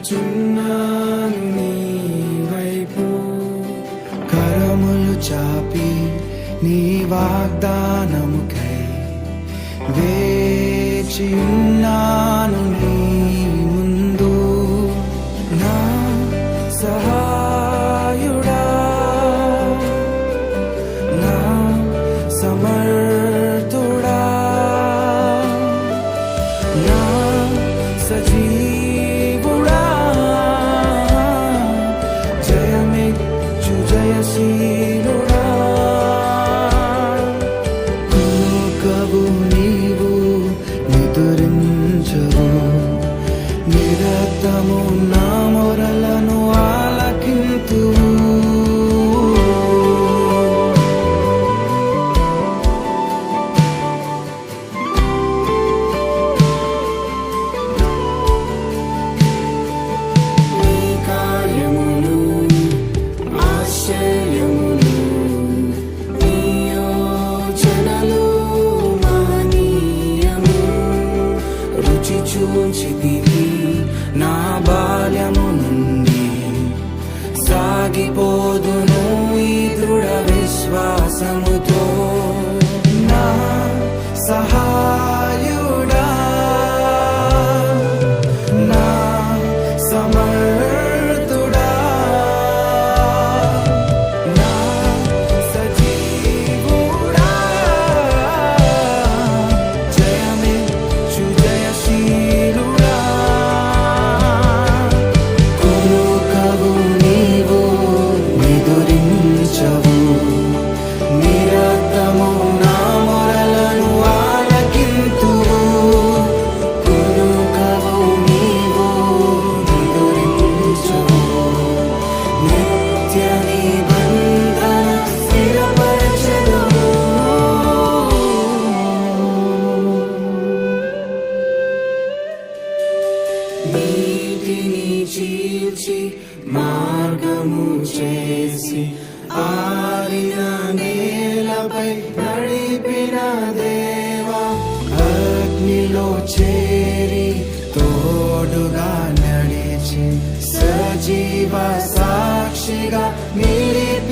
చూచున్నాను నీ వైపు. కరములు చాపి నీ వాగ్దానముకై వేచి ఉన్నా see చూచితివి నా బాల్యము నుండి సాగిపో నీతిని చీల్చి మార్గము చేసి ఆరిన నేలపై నడిపిన దేవా అగ్నిలో చేరి తోడుగా నడిచి సజీవ సాక్షిగా నిలిపి